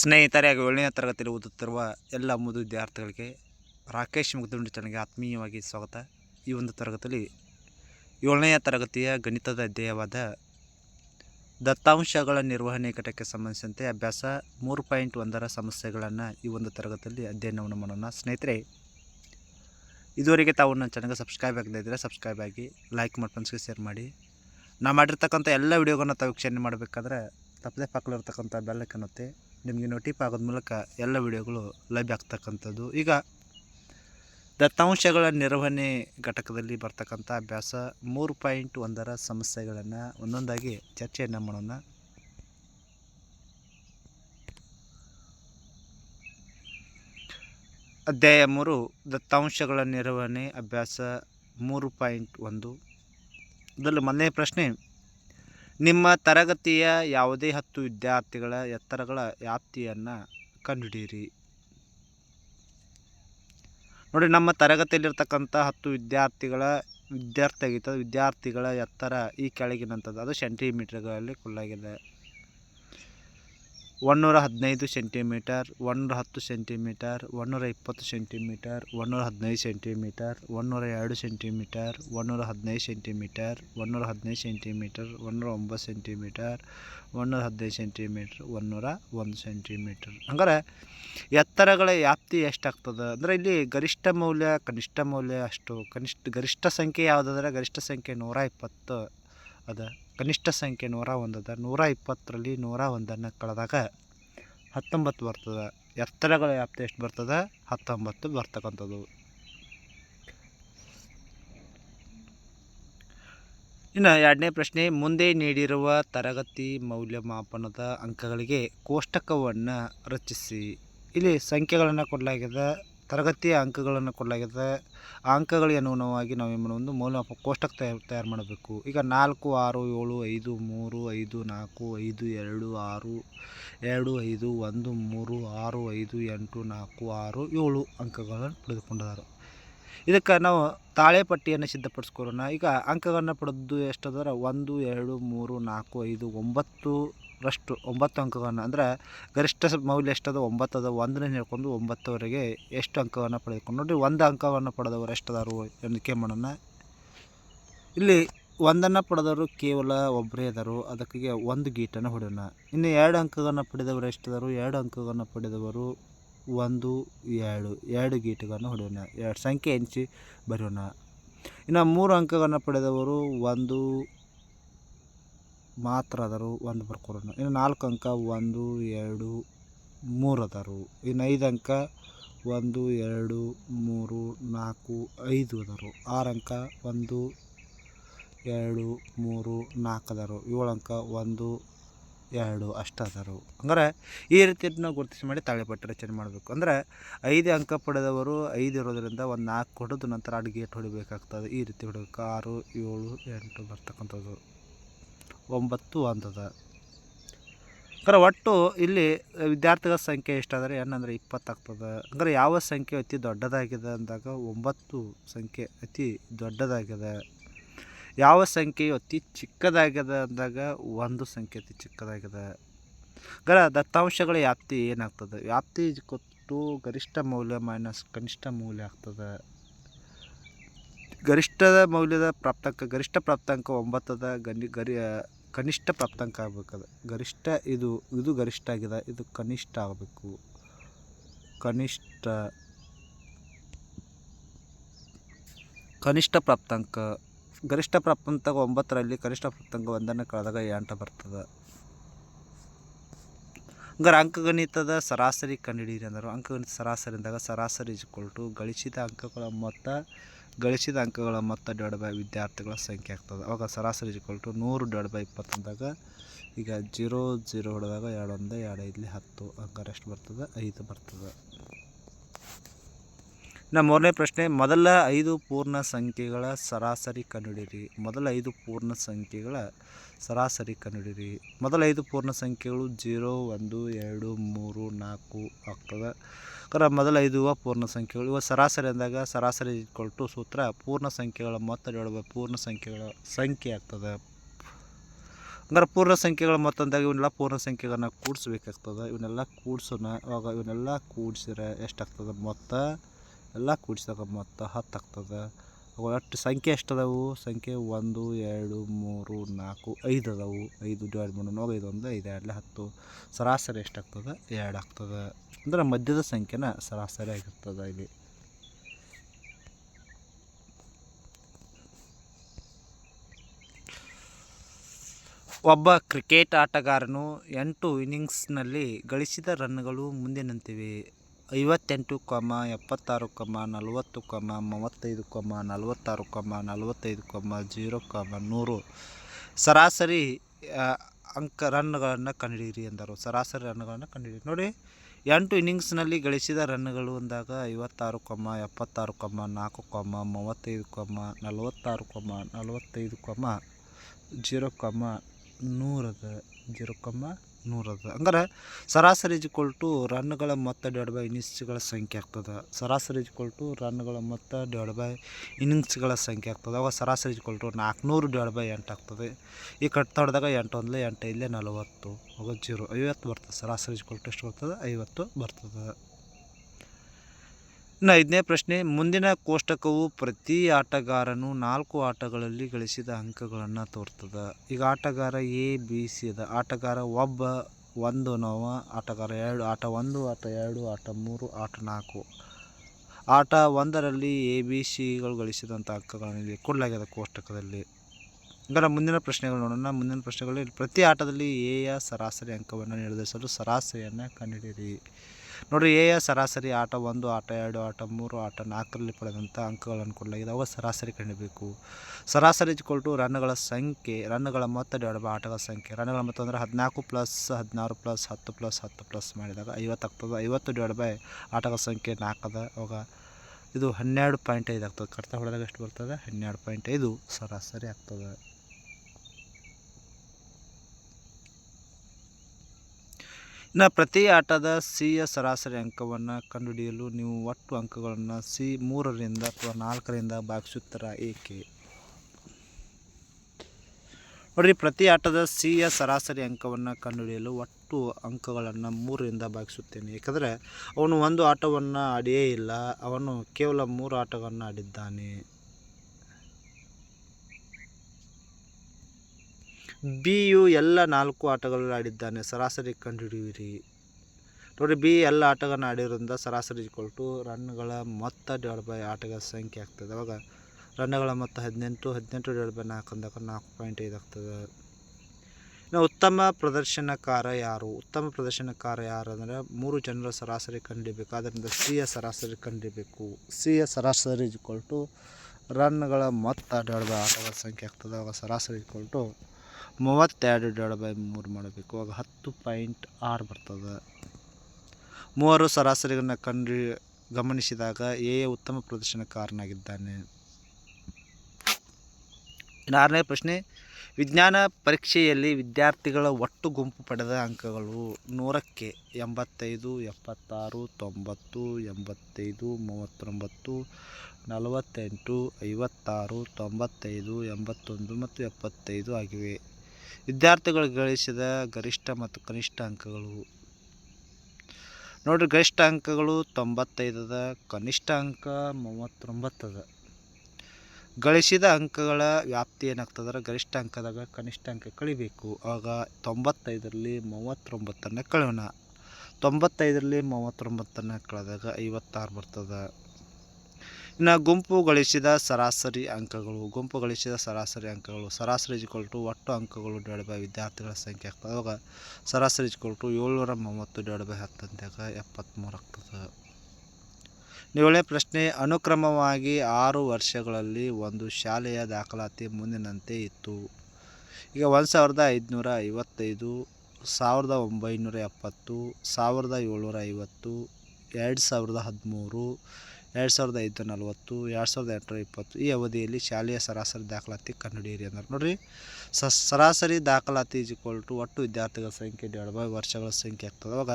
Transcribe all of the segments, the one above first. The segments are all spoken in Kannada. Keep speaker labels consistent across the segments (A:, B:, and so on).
A: ಸ್ನೇಹಿತರೆ, ಹಾಗೂ ಏಳನೇ ತರಗತಿಯಲ್ಲಿ ಓದುತ್ತಿರುವ ಎಲ್ಲ ಮುದು ವಿದ್ಯಾರ್ಥಿಗಳಿಗೆ ರಾಕೇಶ್ ಮುಗ್ದುಂಡಿ ಚಾನಲ್ಗೆ ಆತ್ಮೀಯವಾಗಿ ಸ್ವಾಗತ. ಈ ಒಂದು ತರಗತಿಯಲ್ಲಿ ಏಳನೆಯ ತರಗತಿಯ ಗಣಿತದ ಅಧ್ಯಯವಾದ ದತ್ತಾಂಶಗಳ ನಿರ್ವಹಣೆ ಘಟಕಕ್ಕೆ ಸಂಬಂಧಿಸಿದಂತೆ ಅಭ್ಯಾಸ ಮೂರು ಪಾಯಿಂಟ್ ಒಂದರ ಸಮಸ್ಯೆಗಳನ್ನು ಈ ಒಂದು ತರಗತಿಯಲ್ಲಿ ಅಧ್ಯಯನವನ್ನು ಮಾಡೋಣ. ಸ್ನೇಹಿತರೆ, ಇದುವರೆಗೆ ತಾವು ನನ್ನ ಚಾನಲ್ಗೆ ಸಬ್ಸ್ಕ್ರೈಬ್ ಆಗದೇ ಇದ್ದರೆ ಸಬ್ಸ್ಕ್ರೈಬ್ ಆಗಿ, ಲೈಕ್ ಮಾಡಿ ಫ್ರೆಂಡ್ಸ್ಗೆ ಶೇರ್ ಮಾಡಿ. ನಾ ಮಾಡಿರ್ತಕ್ಕಂಥ ಎಲ್ಲ ವಿಡಿಯೋಗಳನ್ನ ತಾವು ವೀಕ್ಷಣೆ ಮಾಡಬೇಕಾದ್ರೆ ತಪ್ಪದೆ ಪಕ್ಕಲಿರ್ತಕ್ಕಂಥ ಬೆಲ್ಲಕ್ಕೆ ಒತ್ತಿ. ನಿಮಗೆ ನೋಟಿಪ್ ಆಗೋದ ಮೂಲಕ ಎಲ್ಲ ವಿಡಿಯೋಗಳು ಲಭ್ಯ ಆಗ್ತಕ್ಕಂಥದ್ದು. ಈಗ ದತ್ತಾಂಶಗಳ ನಿರ್ವಹಣೆ ಘಟಕದಲ್ಲಿ ಬರ್ತಕ್ಕಂಥ ಅಭ್ಯಾಸ ಮೂರು ಪಾಯಿಂಟ್ ಒಂದರ ಸಮಸ್ಯೆಗಳನ್ನು ಒಂದೊಂದಾಗಿ ಚರ್ಚೆಯನ್ನು ಮಾಡೋಣ. ಅಧ್ಯಾಯ ಮೂರು, ದತ್ತಾಂಶಗಳ ನಿರ್ವಹಣೆ ಅಭ್ಯಾಸ ಮೂರು ಪಾಯಿಂಟ್ ಒಂದು. ಇದರಲ್ಲಿ ಮೊದಲನೇ ಪ್ರಶ್ನೆ ನಿಮ್ಮ ತರಗತಿಯ ಯಾವುದೇ ಹತ್ತು ವಿದ್ಯಾರ್ಥಿಗಳ ಎತ್ತರಗಳ ವ್ಯಾಪ್ತಿಯನ್ನು ಕಂಡುಹಿಡಿಯಿರಿ. ನೋಡಿ, ನಮ್ಮ ತರಗತಿಯಲ್ಲಿರ್ತಕ್ಕಂಥ ಹತ್ತು ವಿದ್ಯಾರ್ಥಿಗಳ ವಿದ್ಯಾರ್ಥಿ ವಿದ್ಯಾರ್ಥಿಗಳ ಎತ್ತರ ಈ ಕೆಳಗಿನಂಥದ್ದು. ಅದು ಸೆಂಟಿಮೀಟರ್ಗಳಲ್ಲಿ ಕುಳ್ಳಾಗಿದೆ. ಒಂದೂರ ಹದಿನೈದು ಸೆಂಟಿಮೀಟರ್ ಒಂದುನೂರ ಹತ್ತು ಸೆಂಟಿಮೀಟರ್ ಒಂದುನೂರ ಇಪ್ಪತ್ತು ಸೆಂಟಿಮೀಟರ್ ಒನ್ನೂರ ಹದಿನೈದು ಸೆಂಟಿಮೀಟರ್ ಒಂದುನೂರ ಎರಡು ಸೆಂಟಿಮೀಟರ್ ಒನ್ನೂರ ಹದಿನೈದು ಸೆಂಟಿಮೀಟರ್ ಒನ್ನೂರ ಹದಿನೈದು ಸೆಂಟಿಮೀಟರ್ ಒಂದುನೂರ ಒಂಬತ್ತು ಸೆಂಟಿಮೀಟರ್ ಒನ್ನೂರ ಹದಿನೈದು ಸೆಂಟಿಮೀಟ್ರ್ ಒಂದುನೂರ ಒಂದು ಸೆಂಟಿಮೀಟರ್. ಹಂಗಾರೆ ಎತ್ತರಗಳ ವ್ಯಾಪ್ತಿ ಎಷ್ಟಾಗ್ತದೆ? ಅಂದರೆ ಇಲ್ಲಿ ಗರಿಷ್ಠ ಮೌಲ್ಯ, ಕನಿಷ್ಠ ಮೌಲ್ಯ ಅಷ್ಟು? ಕನಿಷ್ಠ ಗರಿಷ್ಠ ಸಂಖ್ಯೆ ಯಾವುದಂದ್ರೆ ಗರಿಷ್ಠ ಸಂಖ್ಯೆ ನೂರ ಇಪ್ಪತ್ತು ಅದ. ಕನಿಷ್ಠ ಸಂಖ್ಯೆ ನೂರ ಒಂದದ, ನೂರ ಇಪ್ಪತ್ತರಲ್ಲಿ ನೂರ ಒಂದನ್ನು ಕಳೆದಾಗ ಹತ್ತೊಂಬತ್ತು ಬರ್ತದೆ. ಎತ್ತರಗಳ ವ್ಯಾಪ್ತಿ ಎಷ್ಟು ಬರ್ತದೆ? ಹತ್ತೊಂಬತ್ತು ಬರ್ತಕ್ಕಂಥದ್ದು. ಇನ್ನು ಎರಡನೇ ಪ್ರಶ್ನೆ, ಮುಂದೆ ನೀಡಿರುವ ತರಗತಿ ಮೌಲ್ಯಮಾಪನದ ಅಂಕಗಳಿಗೆ ಕೋಷ್ಟಕವನ್ನು ರಚಿಸಿ. ಇಲ್ಲಿ ಸಂಖ್ಯೆಗಳನ್ನು ಕೊಡಲಾಗಿದೆ. ತರಗತಿಯ ಅಂಕಗಳನ್ನು ಕೊಡಲಾಗಿದೆ. ಆ ಅಂಕಗಳಿಗೆ ಅನುಗುಣವಾಗಿ ನಾವು ಏನು ಒಂದು ಮೌಲ್ಯಮಾಪ ಕೋಷ್ಟಕ ತಯಾರು ತಯಾರು ಮಾಡಬೇಕು. ಈಗ ನಾಲ್ಕು, ಆರು, ಏಳು, ಐದು, ಮೂರು, ಐದು, ನಾಲ್ಕು, ಐದು, ಎರಡು, ಆರು, ಎರಡು, ಐದು, ಒಂದು, ಮೂರು, ಆರು, ಐದು, ಎಂಟು, ನಾಲ್ಕು, ಆರು, ಏಳು ಅಂಕಗಳನ್ನು ಪಡೆದುಕೊಂಡಿದ್ದಾರೆ ಇದಕ್ಕೆ ನಾವು ತಾಳೆ ಪಟ್ಟಿಯನ್ನು ಸಿದ್ಧಪಡಿಸ್ಕೊಳ್ಳೋಣ. ಈಗ ಅಂಕಗಳನ್ನು ಪಡೆದು ಎಷ್ಟದರ? ಒಂದು, ಎರಡು, ಮೂರು, ನಾಲ್ಕು, ಐದು ಒಂಬತ್ತರಷ್ಟು ಒಂಬತ್ತು ಅಂಕಗಳನ್ನು, ಅಂದರೆ ಗರಿಷ್ಠ ಮೌಲ್ಯ ಎಷ್ಟದ? ಒಂಬತ್ತು ಅದ ಒಂದನೇ ಹೇಳ್ಕೊಂಡು ಒಂಬತ್ತುವರೆಗೆ ಎಷ್ಟು ಅಂಕವನ್ನು ಪಡೆದುಕೊಂಡು, ನೋಡಿ ಒಂದು ಅಂಕವನ್ನು ಪಡೆದವರು ಎಷ್ಟದಾರು ಎಂದು ಮಾಡೋಣ ಇಲ್ಲಿ ಒಂದನ್ನು ಪಡೆದವರು ಕೇವಲ ಒಬ್ಬರೇ ಅದರು ಅದಕ್ಕೆ ಒಂದು ಗೀಟನ್ನು ಹೊಡೆಯೋಣ. ಇನ್ನು ಎರಡು ಅಂಕಗಳನ್ನು ಪಡೆದವರು ಎಷ್ಟದಾರು? ಎರಡು ಅಂಕಗಳನ್ನು ಪಡೆದವರು ಒಂದು ಎರಡು ಎರಡು ಗೀಟುಗಳನ್ನು ಹೊಡೆಯೋಣ. ಎರಡು ಸಂಖ್ಯೆ ಎಣಿಸಿ ಬರೆಯೋಣ. ಇನ್ನು ಮೂರು ಅಂಕಗಳನ್ನು ಪಡೆದವರು ಒಂದು ಮಾತ್ರ ಅದರು ಒಂದು ಬರ್ಕೊರೋಣ ಇನ್ನು ನಾಲ್ಕು ಅಂಕ, ಒಂದು, ಎರಡು, ಮೂರು ಅದಾರು. ಇನ್ನು ಐದು ಅಂಕ, ಒಂದು, ಎರಡು, ಮೂರು, ನಾಲ್ಕು, ಐದು ಅದರು. ಆರು ಅಂಕ, ಒಂದು, ಎರಡು, ಮೂರು, ನಾಲ್ಕು ಅದರು. ಏಳು ಅಂಕ, ಒಂದು, ಎರಡು, ಅಷ್ಟು ಅದರು. ಅಂದರೆ ಈ ರೀತಿ ನಾವು ಗುರುತಿಸಿ ಮಾಡಿ ತಾಳೆಪಟ್ಟು ರಚನೆ ಮಾಡಬೇಕು. ಅಂದರೆ ಐದು ಅಂಕ ಪಡೆದವರು ಐದು ಇರೋದರಿಂದ ಒಂದು ನಾಲ್ಕು ಹೊಡೆದು ನಂತರ ಅಡುಗೆ ಗೇಟ್ ಹೊಡಿಬೇಕಾಗ್ತದೆ. ಈ ರೀತಿ ಹೊಡಬೇಕು. ಆರು, ಏಳು, ಎಂಟು ಬರ್ತಕ್ಕಂಥದ್ದು. ಒಂಬತ್ತು ಅಂತದ. ಅಂದ್ರೆ ಒಟ್ಟು ಇಲ್ಲಿ ವಿದ್ಯಾರ್ಥಿಗಳ ಸಂಖ್ಯೆ ಎಷ್ಟಾದರೆ ಏನಂದರೆ ಇಪ್ಪತ್ತಾಗ್ತದೆ ಅಂದ್ರೆ ಯಾವ ಸಂಖ್ಯೆ ಅತಿ ದೊಡ್ಡದಾಗಿದೆ ಅಂದಾಗ ಒಂಬತ್ತು ಸಂಖ್ಯೆ ಅತಿ ದೊಡ್ಡದಾಗಿದೆ. ಯಾವ ಸಂಖ್ಯೆಯು ಅತಿ ಚಿಕ್ಕದಾಗಿದೆ ಅಂದಾಗ ಒಂದು ಸಂಖ್ಯೆ ಅತಿ ಚಿಕ್ಕದಾಗಿದೆ. ಗರ ದತ್ತಾಂಶಗಳ ವ್ಯಾಪ್ತಿ ಏನಾಗ್ತದೆ? ವ್ಯಾಪ್ತಿ ಕೊಟ್ಟು ಗರಿಷ್ಠ ಮೌಲ್ಯ ಮೈನಸ್ ಕನಿಷ್ಠ ಮೌಲ್ಯ ಆಗ್ತದೆ. ಗರಿಷ್ಠದ ಮೌಲ್ಯದ ಪ್ರಾಪ್ತಾಂಕ, ಗರಿಷ್ಠ ಪ್ರಾಪ್ತಾಂಕ ಒಂಬತ್ತದ ಗನಿ ಗರಿ ಕನಿಷ್ಠ ಪ್ರಾಪ್ತಾಂಕ ಆಗಬೇಕದು ಗರಿಷ್ಠ ಇದು ಇದು ಗರಿಷ್ಠ ಆಗಿದೆ, ಇದು ಕನಿಷ್ಠ ಆಗಬೇಕು. ಕನಿಷ್ಠ ಕನಿಷ್ಠ ಪ್ರಾಪ್ತಾಂಕ. ಗರಿಷ್ಠ ಪ್ರಾಪ್ತಾಂಕ ಒಂಬತ್ತರಲ್ಲಿ ಕನಿಷ್ಠ ಪ್ರಾಪ್ತಾಂಕ ಒಂದನ್ನು ಕಳೆದಾಗ ಎಂಟು ಬರ್ತದೆ. ಹಂಗಾರೆ ಅಂಕಗಣಿತದ ಸರಾಸರಿ ಕಂಡುಹಿಡಿಯಿರಿ ಅಂದರು. ಅಂಕಗಣಿತ ಸರಾಸರಿ ಅಂದಾಗ ಸರಾಸರಿ ಇಜ್ಕೊಲ್ಟು ಗಳಿಸಿದ ಅಂಕಗಳ ಮೊತ್ತ ಗಳಿಸಿದ ಅಂಕಗಳ ಮೊತ್ತ ಡಿವೈಡ್ ಬೈ ವಿದ್ಯಾರ್ಥಿಗಳ ಸಂಖ್ಯೆ ಆಗ್ತದೆ. ಅವಾಗ ಸರಾಸರಿ ಇಕ್ವಲ್ ಟು ನೂರು ಡಿವೈಡ್ ಬೈ ಇಪ್ಪತ್ತು ಅಂದಾಗ ಈಗ ಜೀರೋ ಜೀರೋ ಹೊಡೆದಾಗ ಎರಡು ಒಂದು, ಎರಡು ಐದಲಿ ಹತ್ತು ಹಂಗಾರೆ ಎಷ್ಟು ಬರ್ತದೆ, ಐದು ಬರ್ತದೆ. ಇನ್ನು ಮೂರನೇ ಪ್ರಶ್ನೆ, ಮೊದಲ ಐದು ಪೂರ್ಣ ಸಂಖ್ಯೆಗಳ ಸರಾಸರಿ ಕಂಡುಹಿಡಿಯಿರಿ. ಮೊದಲ ಐದು ಪೂರ್ಣ ಸಂಖ್ಯೆಗಳ ಸರಾಸರಿ ಕಂಡುಹಿಡಿಯಿರಿ. ಮೊದಲ ಐದು ಪೂರ್ಣ ಸಂಖ್ಯೆಗಳು ಜೀರೋ ಒಂದು, ಎರಡು, ಮೂರು, ನಾಲ್ಕು ಆಗ್ತದೆ. ಕರ ಮೊದಲ ಐದು ಪೂರ್ಣ ಸಂಖ್ಯೆಗಳು. ಇವ ಸರಾಸರಿ ಅಂದಾಗ ಸರಾಸರಿ ಕೊಟ್ಟು ಸೂತ್ರ ಪೂರ್ಣ ಸಂಖ್ಯೆಗಳ ಮೊತ್ತ ಬೈ ಪೂರ್ಣ ಸಂಖ್ಯೆಗಳ ಸಂಖ್ಯೆ ಆಗ್ತದೆ. ಅಂದ್ರೆ ಪೂರ್ಣ ಸಂಖ್ಯೆಗಳ ಮೊತ್ತ ಅಂದಾಗ ಇವನ್ನೆಲ್ಲ ಪೂರ್ಣ ಸಂಖ್ಯೆಗಳನ್ನ ಕೂಡಿಸ್ಬೇಕಾಗ್ತದೆ. ಇವನ್ನೆಲ್ಲ ಕೂಡ್ಸೋಣ. ಅವಾಗ ಇವನ್ನೆಲ್ಲ ಕೂಡಿಸಿದ್ರೆ ಎಷ್ಟಾಗ್ತದೆ? ಮೊತ್ತ. ಎಲ್ಲ ಕೂಡಿಸಿದಾಗ ಮೊತ್ತ ಹತ್ತು ಆಗ್ತದೆ ಅವು ಒಟ್ಟು ಸಂಖ್ಯೆ ಎಷ್ಟು ಅದಾವು ಸಂಖ್ಯೆ ಒಂದು, ಎರಡು, ಮೂರು, ನಾಲ್ಕು ಐದು ಅದಾವು ಐದು ಡಿವೈಡ್ ನಾವು ಐದು ಒಂದು, ಐದು ಎರಡಲೆ ಹತ್ತು. ಸರಾಸರಿ ಎಷ್ಟಾಗ್ತದೆ? ಎರಡು ಆಗ್ತದೆ ಅಂದ್ರೆ ಮಧ್ಯದ ಸಂಖ್ಯೆನ ಸರಾಸರಿ ಆಗಿರ್ತದೆ ಇಲ್ಲಿ. ಒಬ್ಬ ಕ್ರಿಕೆಟ್ ಆಟಗಾರನು ಎಂಟು ಇನ್ನಿಂಗ್ಸ್ನಲ್ಲಿ ಗಳಿಸಿದ ರನ್ಗಳು ಮುಂದಿನಂತಿವೆ. ಐವತ್ತೆಂಟು ಕೊಮ್ಮ, ಎಪ್ಪತ್ತಾರು ಕೊಮ್ಮ, ನಲವತ್ತು ಕೊಮ್ಮ, ಮೂವತ್ತೈದು ಕೊಮ್ಮ, ನಲವತ್ತಾರು ಕೊಮ್ಮ, ನಲವತ್ತೈದು ಕೊಮ್ಮ, ಜೀರೋ ಕೊಮ್ಮ, ನೂರು. ಸರಾಸರಿ ಅಂಕ ರನ್ಗಳನ್ನು ಕಂಡುಹಿಡಿಯಿರಿ ಎಂದರು. ಸರಾಸರಿ ರನ್ಗಳನ್ನು ಕಂಡುಹಿಡಿಯಿರಿ. ನೋಡಿ, ಎಂಟು ಇನ್ನಿಂಗ್ಸ್ನಲ್ಲಿ ಗಳಿಸಿದ ರನ್ಗಳು ಅಂದಾಗ ಐವತ್ತಾರು ಕೊಮ್ಮ, ಎಪ್ಪತ್ತಾರು ಕೊಮ್ಮ, ನಾಲ್ಕು ಕೊಮ್ಮ, ಮೂವತ್ತೈದು ಕೊಮ್ಮ, ನಲವತ್ತಾರು ಕೊಮ್ಮ, ನಲವತ್ತೈದು ಕೊಮ್ಮ, ಜೀರೋ ಕೊಮ್ಮ ನೂರದ ಜೀರೋ ಕೊಮ್ಮ ಅದ ಹಂಗಾರೆ ಸರಾಸರಿ ಟು ರನ್ಗಳ ಮೊತ್ತ ಡಿವೈಡ್ ಬೈ ಇನ್ನಿಂಗ್ಸ್ಗಳ ಸಂಖ್ಯೆ ಆಗ್ತದೆ. ಸರಾಸರಿ ಟು ರನ್ಗಳ ಮೊತ್ತ ಡಿವೈಡ್ ಬೈ ಇನ್ನಿಂಗ್ಸ್ಗಳ ಸಂಖ್ಯೆ ಆಗ್ತದೆ. ಅವಾಗ ಸರಾಸರಿ ಟು ನಾಲ್ಕುನೂರು ಡಿವೈಡ್ ಬೈ ಎಂಟು ಆಗ್ತದೆ. ಈ ಕಟ್ ಹೊಡೆದಾಗ ಎಂಟು ಒಂದಲೇ ಎಂಟು, ಇಲ್ಲೇ ನಲವತ್ತು, ಅವಾಗ ಜೀರೋ. ಐವತ್ತು ಬರ್ತದೆ. ಸರಾಸರಿ ಟು ಎಷ್ಟು ಬರ್ತದೆ? ಐವತ್ತು ಬರ್ತದೆ. ಇನ್ನು ಐದನೇ ಪ್ರಶ್ನೆ, ಮುಂದಿನ ಕೋಷ್ಟಕವು ಪ್ರತಿ ಆಟಗಾರನು ನಾಲ್ಕು ಆಟಗಳಲ್ಲಿ ಗಳಿಸಿದ ಅಂಕಗಳನ್ನು ತೋರ್ತದೆ. ಈಗ ಆಟಗಾರ ಎ, ಬಿ, ಸಿ ಅದ. ಆಟಗಾರ ಒಬ್ಬ, ಒಂದು ನೋವ, ಆಟಗಾರ ಎರಡು, ಆಟ ಒಂದು, ಆಟ ಎರಡು, ಆಟ ಮೂರು, ಆಟ ನಾಲ್ಕು. ಆಟ ಒಂದರಲ್ಲಿ ಎ, ಬಿ ಸಿಗಳು ಗಳಿಸಿದಂಥ ಅಂಕಗಳನ್ನು ಇಲ್ಲಿ ಕೊಡಲಾಗಿದೆ ಕೋಷ್ಟಕದಲ್ಲಿ. ಈಗ ಮುಂದಿನ ಪ್ರಶ್ನೆಗಳು ನೋಡೋಣ. ಮುಂದಿನ ಪ್ರಶ್ನೆಗಳಲ್ಲಿ ಪ್ರತಿ ಆಟದಲ್ಲಿ ಎಯ ಸರಾಸರಿ ಅಂಕವನ್ನು ನಿರ್ಧರಿಸಲು ಸರಾಸರಿಯನ್ನು ಕಂಡುಹಿಡಿಯಿರಿ. ನೋಡಿರಿ ಎ ಸರಾಸರಿ ಆಟ ಒಂದು, ಆಟ ಎರಡು, ಆಟ ಮೂರು, ಆಟ ನಾಲ್ಕರಲ್ಲಿ ಪಡೆದಂಥ ಅಂಕಗಳನ್ನು ಕೊಡಲಾಗಿದೆ. ಅವಾಗ ಸರಾಸರಿ ಕಂಡಿಬೇಕು ಸರಾಸರಿ ಟು ರನ್ಗಳ ಸಂಖ್ಯೆ ರನ್ಗಳ ಮೊತ್ತ ಡಿವೈಡ್ ಬೈ ಆಟಗಳ ಸಂಖ್ಯೆ. ರನ್ಗಳ ಮೊತ್ತ ಅಂದರೆ ಹದಿನಾಲ್ಕು ಪ್ಲಸ್ ಹದಿನಾರು ಪ್ಲಸ್ ಹತ್ತು ಪ್ಲಸ್ ಹತ್ತು ಪ್ಲಸ್ ಮಾಡಿದಾಗ ಐವತ್ತು ಆಗ್ತದೆ. ಐವತ್ತು ಡಿವೈಡ್ ಬೈ ಆಟಗಳ ಸಂಖ್ಯೆ ನಾಲ್ಕದ ಅವಾಗ ಇದು ಹನ್ನೆರಡು ಪಾಯಿಂಟ್ ಐದು ಆಗ್ತದೆ. ಕಡ್ತ ಹೊಡೆದಾಗ ಎಷ್ಟು ಬರ್ತದೆ? ಹನ್ನೆರಡು ಪಾಯಿಂಟ್ ಐದು ಸರಾಸರಿ ಆಗ್ತದೆ. ಇನ್ನು ಪ್ರತಿ ಆಟದ ಸಿ ಯ ಸರಾಸರಿ ಅಂಕವನ್ನು ಕಂಡುಹಿಡಿಯಲು ನೀವು ಒಟ್ಟು ಅಂಕಗಳನ್ನು ಸಿ ಮೂರರಿಂದ ಅಥವಾ ನಾಲ್ಕರಿಂದ ಭಾಗಿಸುತ್ತೀರಾ ಏಕೆ? ನೋಡಿರಿ, ಪ್ರತಿ ಆಟದ ಸಿ ಯ ಸರಾಸರಿ ಅಂಕವನ್ನು ಕಂಡುಹಿಡಿಯಲು ಒಟ್ಟು ಅಂಕಗಳನ್ನು ಮೂರರಿಂದ ಭಾಗಿಸುತ್ತೇನೆ. ಏಕೆಂದರೆ ಅವನು ಒಂದು ಆಟವನ್ನು ಆಡಿಯೇ ಇಲ್ಲ, ಅವನು ಕೇವಲ ಮೂರು ಆಟಗಳನ್ನು ಆಡಿದ್ದಾನೆ. ಬಿ ಯು ಎಲ್ಲ ನಾಲ್ಕು ಆಟಗಳಲ್ಲಿ ಆಡಿದ್ದಾನೆ. ಸರಾಸರಿ ಕಂಡುಹಿಡಿಯಿರಿ. ನೋಡಿ, ಬಿ ಎಲ್ಲ ಆಟಗಳನ್ನು ಆಡಿರೋದ್ರಿಂದ ಸರಾಸರಿ ಟು ರನ್ಗಳ ಮೊತ್ತ ಡಿವೈಡ್ ಬೈ ಆಟಗಳ ಸಂಖ್ಯೆ ಆಗ್ತದೆ. ಅವಾಗ ರನ್ಗಳ ಮೊತ್ತ ಹದಿನೆಂಟು ಹದಿನೆಂಟು ಡಿವೈಡ್ ಬೈ ನಾಲ್ಕು ಅಂದಾಗ ನಾಲ್ಕು ಪಾಯಿಂಟ್ ಐದು ಆಗ್ತದೆ. ಇನ್ನು ಉತ್ತಮ ಪ್ರದರ್ಶನಕಾರ ಯಾರು? ಉತ್ತಮ ಪ್ರದರ್ಶನಕಾರ ಯಾರು ಅಂದರೆ ಮೂರು ಜನರ ಸರಾಸರಿ ಕಂಡಿಬೇಕು ಆದ್ದರಿಂದ ಯ ಸರಾಸರಿ ಕಂಡಿಬೇಕು ಎ ಸರಾಸರಿ ಟು ರನ್ಗಳ ಮೊತ್ತ ಡಿವೈಡ್ ಬೈ ಆಟಗಳ ಸಂಖ್ಯೆ ಆಗ್ತದೆ. ಅವಾಗ ಸರಾಸರಿ ಟು ಮೂವತ್ತೆರಡು ಡಿವೈಡ್ ಬೈ ಮೂರು ಮಾಡಬೇಕು. ಆಗ ಹತ್ತು ಪಾಯಿಂಟ್ ಆರು ಬರ್ತದೆ. ಮೂವರು ಸರಾಸರಿಗಳನ್ನ ಕಂಡು ಗಮನಿಸಿದಾಗ ಎ ಉತ್ತಮ ಪ್ರದರ್ಶನಕಾರನಾಗಿದ್ದಾನೆ ಇನ್ನು ಆರನೇ ಪ್ರಶ್ನೆ, ವಿಜ್ಞಾನ ಪರೀಕ್ಷೆಯಲ್ಲಿ ವಿದ್ಯಾರ್ಥಿಗಳ ಒಟ್ಟು ಗುಂಪು ಪಡೆದ ಅಂಕಗಳು ನೂರಕ್ಕೆ ಎಂಬತ್ತೈದು, ಎಪ್ಪತ್ತಾರು, ತೊಂಬತ್ತು, ಎಂಬತ್ತೈದು, ಮೂವತ್ತೊಂಬತ್ತು, ನಲವತ್ತೆಂಟು, ಐವತ್ತಾರು, ತೊಂಬತ್ತೈದು, ಎಂಬತ್ತೊಂದು ಮತ್ತು ಎಪ್ಪತ್ತೈದು ಆಗಿವೆ. ವಿದ್ಯಾರ್ಥಿಗಳು ಗಳಿಸಿದ ಗರಿಷ್ಠ ಮತ್ತು ಕನಿಷ್ಠ ಅಂಕಗಳು. ನೋಡಿರಿ, ಗರಿಷ್ಠ ಅಂಕಗಳು ತೊಂಬತ್ತೈದದ, ಕನಿಷ್ಠ ಅಂಕ ಮೂವತ್ತೊಂಬತ್ತದ. ಗಳಿಸಿದ ಅಂಕಗಳ ವ್ಯಾಪ್ತಿ ಏನಾಗ್ತದ್ರೆ? ಗರಿಷ್ಠ ಅಂಕದಾಗ ಕನಿಷ್ಠ ಅಂಕ ಕಳಿಬೇಕು. ಆಗ ತೊಂಬತ್ತೈದರಲ್ಲಿ ಮೂವತ್ತೊಂಬತ್ತನ್ನು ಕಳೆಯೋಣ. ತೊಂಬತ್ತೈದರಲ್ಲಿ ಮೂವತ್ತೊಂಬತ್ತನ್ನು ಕಳೆದಾಗ ಐವತ್ತಾರು ಬರ್ತದೆ. ಇನ್ನು ಗುಂಪು ಗಳಿಸಿದ ಸರಾಸರಿ ಅಂಕಗಳು. ಗುಂಪು ಗಳಿಸಿದ ಸರಾಸರಿ ಅಂಕಗಳು. ಸರಾಸರಿ ಟು ಒಟ್ಟು ಅಂಕಗಳು ಡಿವೈಡ್ ಬೈ ವಿದ್ಯಾರ್ಥಿಗಳ ಸಂಖ್ಯೆ ಆಗ್ತದೆ. ಅವಾಗ ಸರಾಸರಿ ಟು ಏಳ್ನೂರ ಮೂವತ್ತು ಡಿವೈಡ್ ಬೈ ಹತ್ತಂತ್ಯಾಗ ಎಪ್ಪತ್ತ್ಮೂರು ಆಗ್ತದೆ. ಏಳನೇ ಪ್ರಶ್ನೆ. ಅನುಕ್ರಮವಾಗಿ ಆರು ವರ್ಷಗಳಲ್ಲಿ ಒಂದು ಶಾಲೆಯ ದಾಖಲಾತಿ ಮುಂದಿನಂತೆ ಇತ್ತು. ಈಗ ಒಂದು ಸಾವಿರದ ಐದುನೂರ ಐವತ್ತೈದು ಸಾವಿರದ ಒಂಬೈನೂರ ಎಪ್ಪತ್ತು ಸಾವಿರದ ಏಳ್ನೂರ ಐವತ್ತು ಎರಡು ಸಾವಿರದ ಹದಿಮೂರು ಎರಡು ಸಾವಿರದ ಐದು ನಲವತ್ತು, ಎರಡು ಸಾವಿರದ ಎಂಟುನೂರ ಇಪ್ಪತ್ತು ಈ ಅವಧಿಯಲ್ಲಿ ಶಾಲೆಯ ಸರಾಸರಿ ದಾಖಲಾತಿ ಕಂಡುಹಿಡಿಯಿರಿ ಅಂದ್ರೆ ನೋಡಿರಿ, ಸ, ಸರಾಸರಿ ದಾಖಲಾತಿ ಇಸ್ ಈಕ್ವಲ್ ಟು ಒಟ್ಟು ವಿದ್ಯಾರ್ಥಿಗಳ ಸಂಖ್ಯೆ ಡಿವೈಡ್ ಬೈ ವರ್ಷಗಳ ಸಂಖ್ಯೆ ಆಗ್ತದೆ. ಅವಾಗ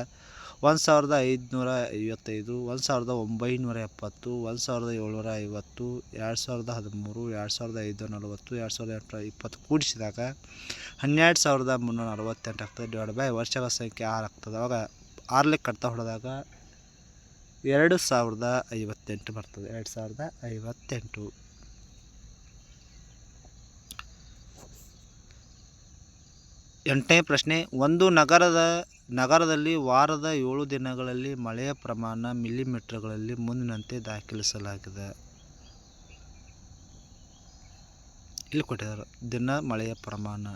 A: ಒಂದು ಸಾವಿರದ ಐದುನೂರ ಐವತ್ತೈದು, ಒಂದು ಸಾವಿರದ ಒಂಬೈನೂರ ಎಪ್ಪತ್ತು, ಒಂದು ಸಾವಿರದ ಏಳ್ನೂರ ಐವತ್ತು, ಎರಡು ಸಾವಿರದ ಹದಿಮೂರು, ಎರಡು ಸಾವಿರದ ಐದು ನಲವತ್ತು, ಎರಡು ಸಾವಿರದ ಎಂಟುನೂರ ಇಪ್ಪತ್ತು ಕೂಡಿಸಿದಾಗ ಹನ್ನೆರಡು ಸಾವಿರದ ಮುನ್ನೂರ ನಲವತ್ತೆಂಟು ಆಗ್ತದೆ. ಡಿವೈಡ್ ಬೈ ವರ್ಷಗಳ ಸಂಖ್ಯೆ ಆರು ಆಗ್ತದೆ. ಅವಾಗ ಆರ್ಲಿಕ್ಕೆ ಕಟ್ತಾ ಹೊಡೆದಾಗ ಎರಡು ಸಾವಿರದ ಐವತ್ತೆಂಟು ಬರ್ತದೆ. ಎರಡು ಸಾವಿರದ ಐವತ್ತೆಂಟು. ಎಂಟನೇ ಪ್ರಶ್ನೆ, ಒಂದು ನಗರದ, ನಗರದಲ್ಲಿ ವಾರದ ಏಳು ದಿನಗಳಲ್ಲಿ ಮಳೆಯ ಪ್ರಮಾಣ ಮಿಲಿಮೀಟರ್ಗಳಲ್ಲಿ ಮುಂದಿನಂತೆ ದಾಖಲಿಸಲಾಗಿದೆ. ಇಲ್ಲಿ ಕೊಟ್ಟಿದ್ದಾರೆ, ದಿನ ಮಳೆಯ ಪ್ರಮಾಣ.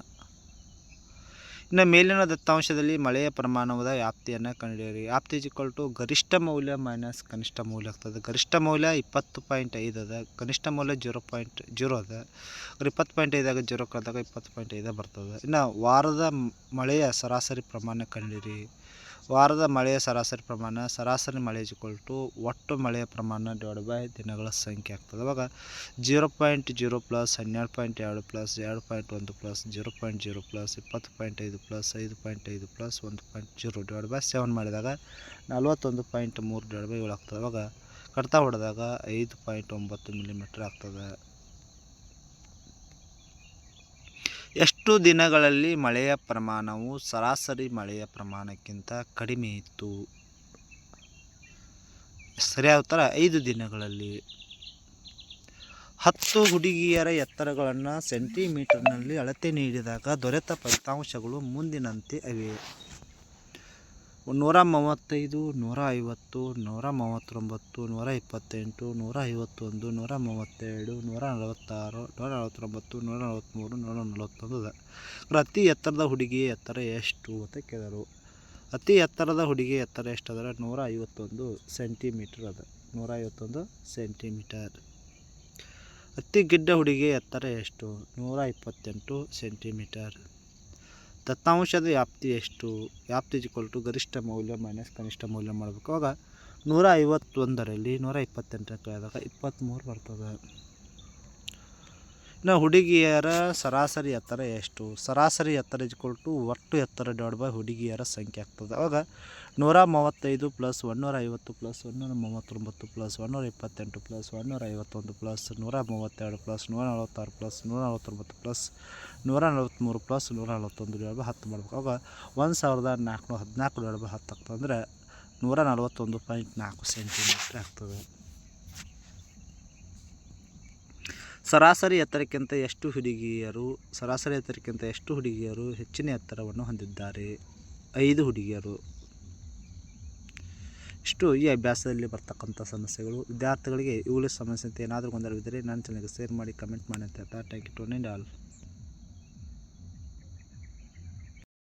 A: ಇನ್ನು ಮೇಲಿನ ದತ್ತಾಂಶದಲ್ಲಿ ಮಳೆಯ ಪ್ರಮಾಣದ ವ್ಯಾಪ್ತಿಯನ್ನು ಕಂಡುಹಿಡಿಯಿರಿ ವ್ಯಾಪ್ತಿ ಇಕ್ವಲ್ ಟು ಗರಿಷ್ಠ ಮೌಲ್ಯ ಮೈನಸ್ ಕನಿಷ್ಠ ಮೌಲ್ಯ ಆಗ್ತದೆ. ಗರಿಷ್ಠ ಮೌಲ್ಯ ಇಪ್ಪತ್ತು ಪಾಯಿಂಟ್ ಐದು ಅದ, ಕನಿಷ್ಠ ಮೌಲ್ಯ ಜೀರೋ ಪಾಯಿಂಟ್ ಜೀರೋ ಅದ. ಇಪ್ಪತ್ತು ಪಾಯಿಂಟ್ ಐದಾಗ ಜೀರೋ ಕಳೆದಾಗ ಇಪ್ಪತ್ತು ಪಾಯಿಂಟ್ ಐದು ಬರ್ತದೆ. ಇನ್ನು ವಾರದ ಮಳೆಯ ಸರಾಸರಿ ಪ್ರಮಾಣ ಕಂಡಿರಿ. ವಾರದ ಮಳೆಯ ಸರಾಸರಿ ಪ್ರಮಾಣ, ಸರಾಸರಿ ಮಳೆ ಇಕ್ವಲ್ ಟು ಒಟ್ಟು ಮಳೆಯ ಪ್ರಮಾಣ ಡಿವೈಡ್ ಬೈ ದಿನಗಳ ಸಂಖ್ಯೆ ಆಗ್ತದೆ. ಅವಾಗ ಜೀರೋ ಪಾಯಿಂಟ್ ಜೀರೋ ಪ್ಲಸ್ ಹನ್ನೆರಡು ಪಾಯಿಂಟ್ ಎರಡು ಪ್ಲಸ್ ಎರಡು ಪಾಯಿಂಟ್ ಒಂದು plus zero point zero plus ಇಪ್ಪತ್ತು ಪಾಯಿಂಟ್ ಐದು ಪ್ಲಸ್ ಐದು ಪಾಯಿಂಟ್ ಐದು ಪ್ಲಸ್ ಒಂದು point zero divide by seven ಮಾಡಿದಾಗ ನಲ್ವತ್ತೊಂದು ಪಾಯಿಂಟ್ ಮೂರು ಡಿವೈಡ್ ಬೈ ಏಳು ಆಗ್ತದೆ. ಅವಾಗ ಕಡ್ತಾ ಹೊಡೆದಾಗ ಐದು ಪಾಯಿಂಟ್ ಒಂಬತ್ತು ಮಿಲಿಮೀಟ್ರ್ ಆಗ್ತದೆ. ಎಷ್ಟು ದಿನಗಳಲ್ಲಿ ಮಳೆಯ ಪ್ರಮಾಣವು ಸರಾಸರಿ ಮಳೆಯ ಪ್ರಮಾಣಕ್ಕಿಂತ ಕಡಿಮೆ ಇತ್ತು. ಸರಿಯಾದ ಥರ ಐದು ದಿನಗಳಲ್ಲಿ. ಹತ್ತು ಹುಡುಗಿಯರ ಎತ್ತರಗಳನ್ನು ಸೆಂಟಿಮೀಟರ್ನಲ್ಲಿ ಅಳತೆ ನೀಡಿದಾಗ ದೊರೆತ ಫಲಿತಾಂಶಗಳು ಮುಂದಿನಂತೆ ಇವೆ. ನೂರ ಮೂವತ್ತೈದು, ನೂರ ಐವತ್ತು, ನೂರ ಮೂವತ್ತೊಂಬತ್ತು, ನೂರ ಇಪ್ಪತ್ತೆಂಟು, ನೂರ ಐವತ್ತೊಂದು, ನೂರ ಮೂವತ್ತೆರಡು, ನೂರ ನಲವತ್ತಾರು, ನೂರ ನಲವತ್ತೊಂಬತ್ತು, ನೂರ ನಲವತ್ತ್ಮೂರು, ನೂರ ನಲವತ್ತೊಂದು ಅದ ಅತಿ ಎತ್ತರದ ಹುಡುಗಿ ಎತ್ತರ ಎಷ್ಟು ಅಂತ ಕೇಳಿದರು. ಅತಿ ಎತ್ತರದ ಹುಡುಗಿ ಎತ್ತರ ಎಷ್ಟು ಅದರ ನೂರ ಐವತ್ತೊಂದು ಸೆಂಟಿಮೀಟರ್ ಅದ. ನೂರ ಐವತ್ತೊಂದು ಸೆಂಟಿಮೀಟರ್. ಅತಿ ಗಿಡ್ಡ ಹುಡುಗಿ ಎತ್ತರ ಎಷ್ಟು? ನೂರ ಇಪ್ಪತ್ತೆಂಟು ಸೆಂಟಿಮೀಟರ್. ದತ್ತಾಂಶದ ವ್ಯಾಪ್ತಿ ಎಷ್ಟು? ವ್ಯಾಪ್ತಿ ಟು ಗರಿಷ್ಠ ಮೌಲ್ಯ ಮೈನಸ್ ಕನಿಷ್ಠ ಮೌಲ್ಯ ಮಾಡಬೇಕು. ಆವಾಗ ನೂರ ಐವತ್ತೊಂದರಲ್ಲಿ ನೂರ ಇಪ್ಪತ್ತೆಂಟರ ಕಳೆದಾಗ ಇಪ್ಪತ್ತ್ಮೂರು ಬರ್ತದೆ. ಇನ್ನು ಹುಡುಗಿಯರ ಸರಾಸರಿ ಎತ್ತರ ಎಷ್ಟು? ಸರಾಸರಿ ಎತ್ತರ ಟು ಒಟ್ಟು ಎತ್ತರ ಡಿವೈಡ್ ಬೈ ಹುಡುಗಿಯರ ಸಂಖ್ಯೆ ಆಗ್ತದೆ. ಆವಾಗ ನೂರ ಮೂವತ್ತೈದು ಪ್ಲಸ್ ಒನ್ನೂರ ಐವತ್ತು ಪ್ಲಸ್ ಒನ್ನೂರ ಮೂವತ್ತೊಂಬತ್ತು ಪ್ಲಸ್ ಒನ್ನೂರ ಇಪ್ಪತ್ತೆಂಟು ಪ್ಲಸ್ ಒನ್ನೂರ ಐವತ್ತೊಂದು ಪ್ಲಸ್ ನೂರ ಮೂವತ್ತೆರಡು ಪ್ಲಸ್ ನೂರ ನಲವತ್ತಾರು ಪ್ಲಸ್ ನೂರ ನಲವತ್ತೊಂಬತ್ತು ಪ್ಲಸ್ ನೂರ ನಲವತ್ತ್ಮೂರು ಪ್ಲಸ್ ನೂರ ನಲವತ್ತೊಂದು ಡಿವೈಡ್ ಬೈ ಹತ್ತು ಮಾಡ್ಬೇಕು. ಅವಾಗ ಒಂದು ಸಾವಿರದ ನಾಲ್ಕುನೂರ ಹದಿನಾಲ್ಕು ಡಿವೈಡ್ ಬೈ ಹತ್ತು ಆಗ್ತದೆ ನೂರ ನಲವತ್ತೊಂದು ಪಾಯಿಂಟ್ ನಾಲ್ಕು ಸೆಂಟಿಮೀಟ್ರ್ ಆಗ್ತದೆ. ಸರಾಸರಿ ಎತ್ತರಕ್ಕಿಂತ ಎಷ್ಟು ಹುಡುಗಿಯರು, ಸರಾಸರಿ ಎತ್ತರಕ್ಕಿಂತ ಎಷ್ಟು ಹುಡುಗಿಯರು ಹೆಚ್ಚಿನ ಎತ್ತರವನ್ನು ಹೊಂದಿದ್ದಾರೆ? ಐದು ಹುಡುಗಿಯರು. ಇಷ್ಟು ಈ ಅಭ್ಯಾಸದಲ್ಲಿ ಬರ್ತಕ್ಕಂಥ ಸಮಸ್ಯೆಗಳು. ವಿದ್ಯಾರ್ಥಿಗಳಿಗೆ ಇವುಗಳ ಸಮಸ್ಯೆ ಅಂತ ಏನಾದರೂ ಗೊಂದಲವಿದ್ದರೆ ನನ್ನ ಚಾನಲ್ಗೆ ಶೇರ್ ಮಾಡಿ ಕಮೆಂಟ್ ಮಾಡಿ ಅಂತ ಹೇಳ್ತಾ ಥ್ಯಾಂಕ್ ಯು ಟು ಆಲ್